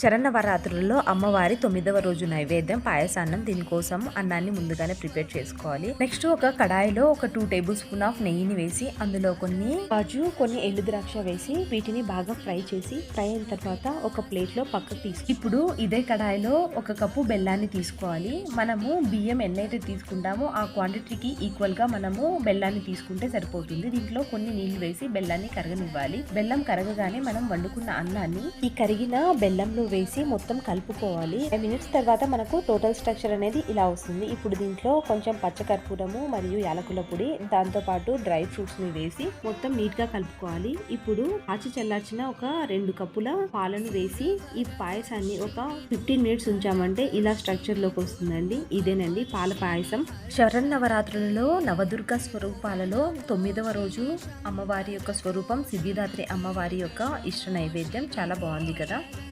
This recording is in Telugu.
శరన్నవరాత్రులలో అమ్మవారి తొమ్మిదవ రోజు నైవేద్యం పాయసాన్నం దీనికోసం అన్నాన్ని ముందుగానే ప్రిపేర్ చేసుకోవాలి. నెక్స్ట్ ఒక కడాయిలో ఒక టూ టేబుల్ స్పూన్ ఆఫ్ నెయ్యిని వేసి అందులో కొన్ని కాజు కొన్ని ఎల్లు ద్రాక్ష వేసి వీటిని బాగా ఫ్రై చేసి ఫ్రై అయిన తర్వాత ఒక ప్లేట్లో పక్కకు తీసుకు ఇప్పుడు ఇదే కడాయిలో ఒక కప్పు బెల్లాన్ని తీసుకోవాలి. మనము బియ్యం ఎన్నైతే తీసుకుంటామో ఆ క్వాంటిటీకి ఈక్వల్గా మనము బెల్లాన్ని తీసుకుంటే సరిపోతుంది. దీంట్లో కొన్ని నీళ్ళు వేసి బెల్లాన్ని కరగనివ్వాలి. బెల్లం కరగగానే మనం వండుకున్న అన్నాన్ని ఈ కరిగిన బెల్లంలో వేసి మొత్తం కలుపుకోవాలి. ఫైవ్ మినిట్స్ తర్వాత మనకు టోటల్ స్ట్రక్చర్ అనేది ఇలా వస్తుంది. ఇప్పుడు దీంట్లో కొంచెం పచ్చకర్పూరము మరియు యాలకుల పొడి దాంతో పాటు డ్రై ఫ్రూట్స్ని వేసి మొత్తం నీట్గా కలుపుకోవాలి. ఇప్పుడు ఆచి చల్లార్చిన ఒక రెండు కప్పుల పాలను వేసి ఈ పాయసాన్ని ఒక ఫిఫ్టీన్ మినిట్స్ ఉంచామంటే ఇలా స్ట్రక్చర్లోకి వస్తుందండి. ఇదేనండి పాల పాయసం. శరణ్ నవరాత్రులలో నవదుర్గ స్వరూపాలలో తొమ్మిదవ రోజు అమ్మవారి యొక్క స్వరూపం సిద్ధిదాత్రి అమ్మవారి యొక్క ఇష్ట నైవేద్యం. చాలా బాగుంది కదా?